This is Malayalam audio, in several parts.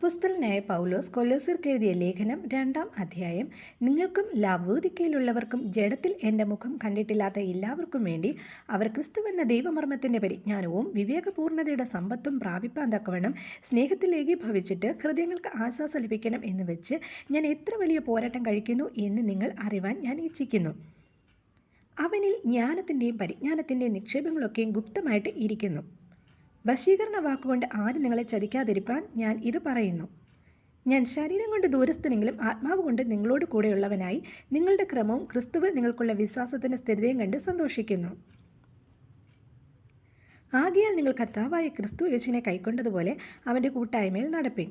അപ്പസ്തലനായ പൗലോസ് കൊലോസിർക്ക് എഴുതിയ ലേഖനം രണ്ടാം അധ്യായം. നിങ്ങൾക്കും ലാവൂതിക്കയിലുള്ളവർക്കും ജഡത്തിൽ എന്റെ മുഖം കണ്ടിട്ടില്ലാത്ത എല്ലാവർക്കും വേണ്ടി അവർ ക്രിസ്തുവെന്ന ദൈവമർമ്മത്തിന്റെ പരിജ്ഞാനവും വിവേകപൂർണതയുടെ സമ്പത്തും പ്രാപിപ്പാൻ തക്കവണ്ണം സ്നേഹത്തിൽ ഭവിച്ചിട്ട് ഹൃദയങ്ങൾക്ക് ആശ്വാസം ലഭിക്കണം എന്ന് വെച്ച് ഞാൻ എത്ര വലിയ പോരാട്ടം കഴിക്കുന്നു എന്ന് നിങ്ങൾ അറിവാൻ ഞാൻ ഇച്ഛിക്കുന്നു. അവനിൽ ജ്ഞാനത്തിന്റെയും പരിജ്ഞാനത്തിന്റെയും നിക്ഷേപങ്ങളൊക്കെയും ഗുപ്തമായിട്ട് ഇരിക്കുന്നു. വശീകരണ വാക്കുകൊണ്ട് ആരും നിങ്ങളെ ചതിക്കാതിരിപ്പാൻ ഞാൻ ഇത് പറയുന്നു. ഞാൻ ശരീരം കൊണ്ട് ദൂരസ്ഥനെങ്കിലും ആത്മാവ് കൊണ്ട് നിങ്ങളോട് കൂടെയുള്ളവനായി നിങ്ങളുടെ ക്രമവും ക്രിസ്തുവിൽ നിങ്ങൾക്കുള്ള വിശ്വാസത്തിന്റെ സ്ഥിരതയും കണ്ട് സന്തോഷിക്കുന്നു. ആകെയാൽ നിങ്ങൾ കർത്താവായ ക്രിസ്തു യേശുവിനെ കൈക്കൊണ്ടതുപോലെ അവന്റെ കൂട്ടായ്മയിൽ നടപ്പിൻ.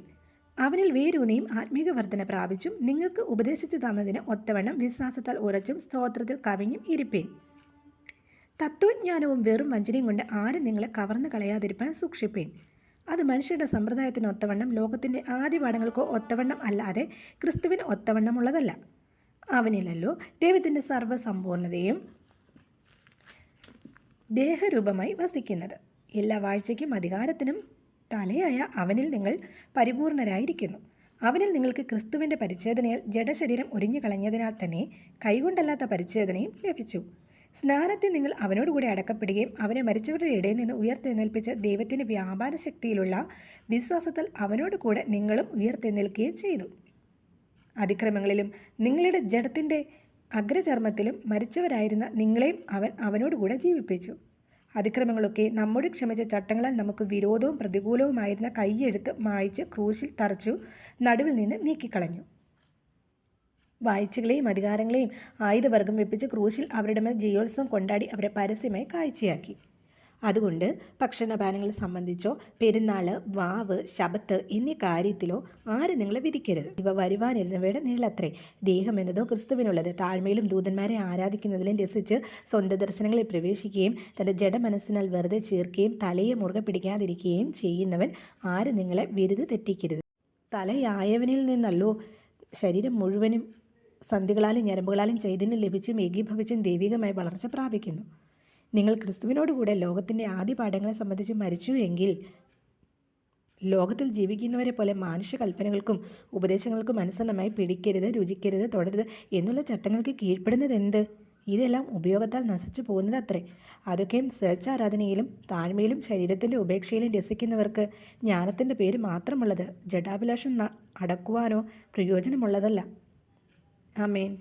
അവനിൽ വേരൂന്നിയും ആത്മീക വർധന പ്രാപിച്ചും നിങ്ങൾക്ക് ഉപദേശിച്ചു തന്നതിന് ഒത്തവണ്ണം വിശ്വാസത്താൽ ഉറച്ചും സ്തോത്രത്തിൽ കവിഞ്ഞും ഇരിപ്പീൻ. തത്വജ്ഞാനവും വെറും വഞ്ചനയും കൊണ്ട് ആരും നിങ്ങളെ കവർന്നു കളയാതിരിക്കാൻ സൂക്ഷിപ്പീൻ. അത് മനുഷ്യരുടെ സമ്പ്രദായത്തിന് ഒത്തവണ്ണം ലോകത്തിന്റെ ആദ്യ പാഠങ്ങൾക്കോ ഒത്തവണ്ണം അല്ലാതെ ക്രിസ്തുവിന് ഒത്തവണ്ണമുള്ളതല്ല. അവനിലല്ലോ ദൈവത്തിന്റെ സർവസമ്പൂർണതയും ദേഹരൂപമായി വസിക്കുന്നത്. എല്ലാ വാഴ്ചയ്ക്കും അധികാരത്തിനും തലയായ അവനിൽ നിങ്ങൾ പരിപൂർണരായിരിക്കുന്നു. അവനിൽ നിങ്ങൾക്ക് ക്രിസ്തുവിന്റെ പരിച്ഛേദനയിൽ ജഡശരീരം ഒരിഞ്ഞു കളഞ്ഞതിനാൽ തന്നെ കൈകൊണ്ടല്ലാത്ത പരിച്ഛേദനയും ലഭിച്ചു. സ്നാനത്തിൽ നിങ്ങൾ അവനോടുകൂടി അടക്കപ്പെടുകയും അവനെ മരിച്ചവരുടെ ഇടയിൽ നിന്ന് ഉയർത്തെഴുന്നേൽപ്പിച്ച ദൈവത്തിന്റെ വ്യാപാര ശക്തിയിലുള്ള വിശ്വാസത്തിൽ അവനോട് കൂടെ നിങ്ങളും ഉയർത്തെഴുന്നേൽക്കുകയും ചെയ്തു. അതിക്രമങ്ങളിലും നിങ്ങളുടെ ജഡത്തിന്റെ അഗ്രചർമ്മത്തിലും മരിച്ചവരായിരുന്ന നിങ്ങളെയും അവൻ അവനോടുകൂടെ ജീവിപ്പിച്ചു. അതിക്രമങ്ങളൊക്കെ നമ്മുടെ ക്ഷമിച്ച ചട്ടങ്ങളാൽ നമുക്ക് വിരോധവും പ്രതികൂലവുമായിരുന്ന കൈയെടുത്ത് മായ്ച്ച് ക്രൂശിൽ തറച്ചു നടുവിൽ നിന്ന് നീക്കിക്കളഞ്ഞു. വാഴ്ചകളെയും അധികാരങ്ങളെയും ആയുധവർഗം വെപ്പിച്ച് ക്രൂശിൽ അവരുടെ മേൽ ജയോത്സവം കൊണ്ടാടി അവരെ പരസ്യമായി കാഴ്ചയാക്കി. അതുകൊണ്ട് ഭക്ഷണപാനങ്ങൾ സംബന്ധിച്ചോ പെരുന്നാൾ വാവ് ശബത്ത് എന്നീ കാര്യത്തിലോ ആരും നിങ്ങളെ വിധിക്കരുത്? ഇവ വരുവാനിരുന്നവയുടെ നിഴലത്രേ. ദേഹം എന്നതോ ക്രിസ്തുവിനുള്ളത്. താഴ്മയിലും ദൂതന്മാരെ ആരാധിക്കുന്നതിലും രസിച്ച് സ്വന്തം ദർശനങ്ങളിൽ പ്രവേശിക്കുകയും തന്റെ ജഡമനസ്സിനാൽ വെറുതെ ചേർക്കുകയും തലയെ മുറുകെ പിടിക്കാതിരിക്കുകയും ചെയ്യുന്നവൻ ആരും നിങ്ങളെ വിരുത് തെറ്റിക്കരുത്? തലയായവനിൽ നിന്നല്ലോ. ശരീരം മുഴുവനും സന്ധികളാലും ഞരമ്പുകളാലും ചൈതന്യം ലഭിച്ചും ഏകീഭവിച്ചും ദൈവികമായി വളർച്ച പ്രാപിക്കുന്നു. നിങ്ങൾ ക്രിസ്തുവിനോടുകൂടെ ലോകത്തിന്റെ ആദ്യ പാഠങ്ങളെ സംബന്ധിച്ച് മരിച്ചു എങ്കിൽ ലോകത്തിൽ ജീവിക്കുന്നവരെ പോലെ മാനുഷ്യ കൽപ്പനകൾക്കും ഉപദേശങ്ങൾക്കും അനുസരണമായി പിടിക്കരുത് രുചിക്കരുത് തുടരുത് എന്നുള്ള ചട്ടങ്ങൾക്ക് കീഴ്പ്പെടുന്നത് എന്ത്? ഇതെല്ലാം ഉപയോഗത്താൽ നശിച്ചു പോകുന്നത് അത്രേ അതൊക്കെയും സെർച്ച് ആരാധനയിലും താഴ്മയിലും ശരീരത്തിന്റെ ഉപേക്ഷയിലും രസിക്കുന്നവർക്ക് ജ്ഞാനത്തിന്റെ പേര് മാത്രമുള്ളത്. ജഡാഭിലാഷം അടക്കുവാനോ പ്രയോജനമുള്ളതല്ല. ஆமேன்